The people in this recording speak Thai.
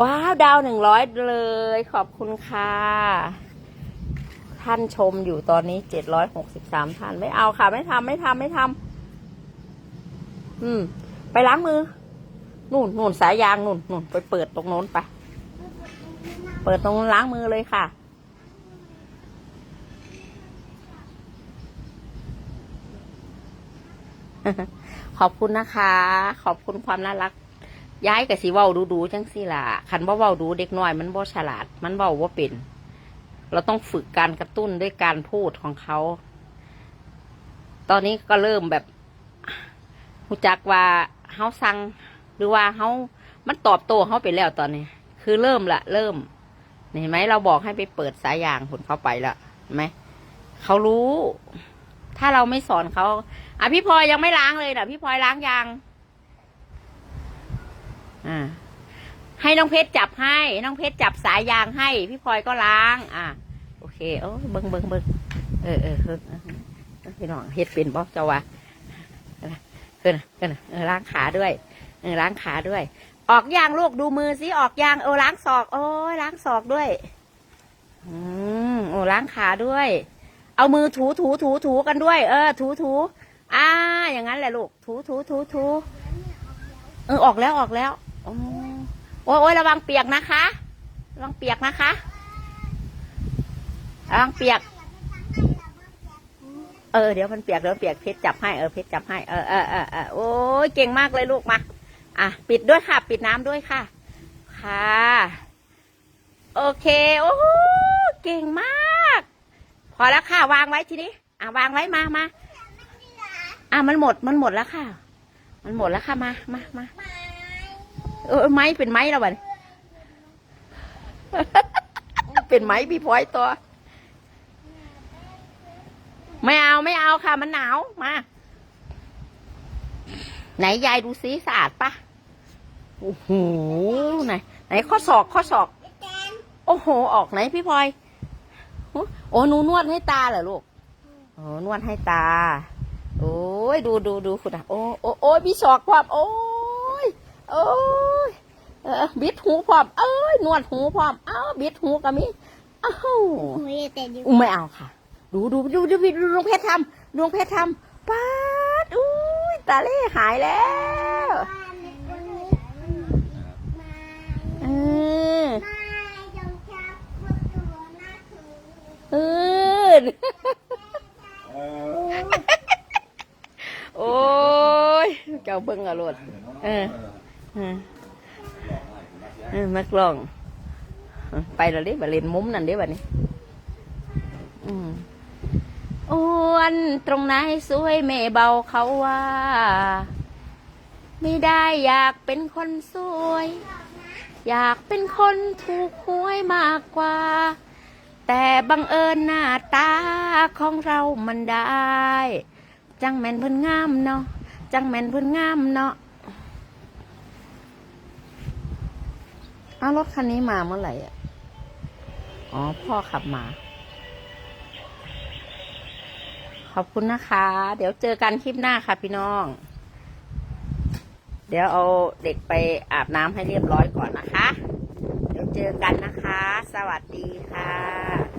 ว้าวดาวหนึ่งร้อยเลย ขอบคุณค่ะ ท่านชมอยู่ตอนนี้เจ็ดร้อยหกสิบสามท่านไม่เอาค่ะ ไม่ทำไม่ทำไม่ทำอืม ไปล้างมือ นู่นนู่นสายยางนู่นนู่นไปเปิดตรงโน้นไป เปิดตรงล้างมือเลยค่ะขอบคุณนะคะ ขอบคุณความน่ารัก ย้ายกับสีเว้าดูดูๆจังสิล่ะคันว่าเว้าดูเด็กน้อย มันบ่ฉลาด มันเว้าว่าเป็น เราต้องฝึกการกระตุ้นด้วยการพูดของเขา ตอนนี้ก็เริ่มแบบหูจักว่าเฮาสั่งหรือว่าเฮามันตอบโต้เฮาไปแล้วตอนนี้ คือเริ่มละเริ่ม เห็นไหมเราบอกให้ไปเปิดสายยางผลเขาไปละไหมเขารู้ ถ้าเราไม่สอนเขาอะพี่พลอยยังไม่ล้างเลยนะพี่พลอยล้างยาง อ่า ให้น้องเพชรจับให้ น้องเพชรจับสายยางให้ พี่พลอยก็ล้าง อ่าโอเคโอ้เบิ้งเบิ้งเบิ้งเออเออเออเออเออพี่น้องเฮ็ดเป็นบ่เจ้าวะเออเออเออเออล้างขาด้วยเออล้างขาด้วย ออกยางลูกดูมือสิออกยางเออล้างศอก โอ้ยล้างศอกด้วย อืมโอ้ล้างขาด้วย เอามือถูถูถูถูกันด้วย เออ ถูถูอ่า อย่างนั้นแหละลูก ถูถูถูถูเออออกแล้วออกแล้ว โอ้ยโอ้ยระวังเปียกนะคะ ระวังเปียกนะคะ ระวังเปียก เออ เดี๋ยวมันเปียกเดี๋ยวเปียกเพชรจับให้ เออเพชรจับให้ เออเออเออเออโอ้ยเก่งมากเลยลูกมา อะ ปิดด้วยค่ะ ปิดน้ำด้วยค่ะ ค่ะ โอเค โอ้โหเก่งมาก พอแล้วค่ะ วางไว้ทีนี้ อะ วางไว้มามาอะ มันหมด มันหมดแล้วค่ะ มันหมดแล้วค่ะ มามามา เออไม้เป็นไม้แล้วบัดเป็นไม้พี่พลอยตัว ไม่เอาไม่เอาค่ะ มันหนาวมา ไหนยายดูซิสะอาดปะโอ้โหไหนไหนข้อศอกข้อศอก โอ้โห ออกไหนพี่พลอยโอ้หนูนวดให้ตาเหรอลูกโอ้นวดให้ตา โอ้ยดูดูดูคุณอะโอ้โอ้โอ้ยพี่ศอกความโอ้ โอ้ยเออบิดหูความเอ้ยนวดหูความเอ้าบิดหูกับมีอ้าวหนูอยากแต่ดูอุ้ยไม่เอาค่ะ ดูดูดูดูดูดวงเพชรทำดวงเพชรทำป๊าดอุ้ยตาเล่หายแล้วบ้านในคนนี้มาเออไม่จงชักพวกตัวหน้าถือเออโอ้ยเจ้าเบิ่งเอาโลดเออเออเออ มักลอง ไปแล้วด้บาเล่นมุมนั่นเด้บัดนี้อ้วนตรงไหนสวยแม่เบาเขาว่า ไม่ได้อยากเป็นคนสวย อยากเป็นคนถูกหวยมากกว่า แต่บังเอิญหน้าตาของเรามันได้ จังแม่นเพิ่นงามเนาะจังแม่นเพิ่นงามเนาะ อารถคันนี้มาเมื่อไหร่อะ อ๋อ พ่อขับมา ขอบคุณนะคะ เดี๋ยวเจอกันคลิปหน้าค่ะพี่น้อง เดี๋ยวเอาเด็กไปอาบน้ำให้เรียบร้อยก่อนนะคะ เดี๋ยวเจอกันนะคะ สวัสดีค่ะ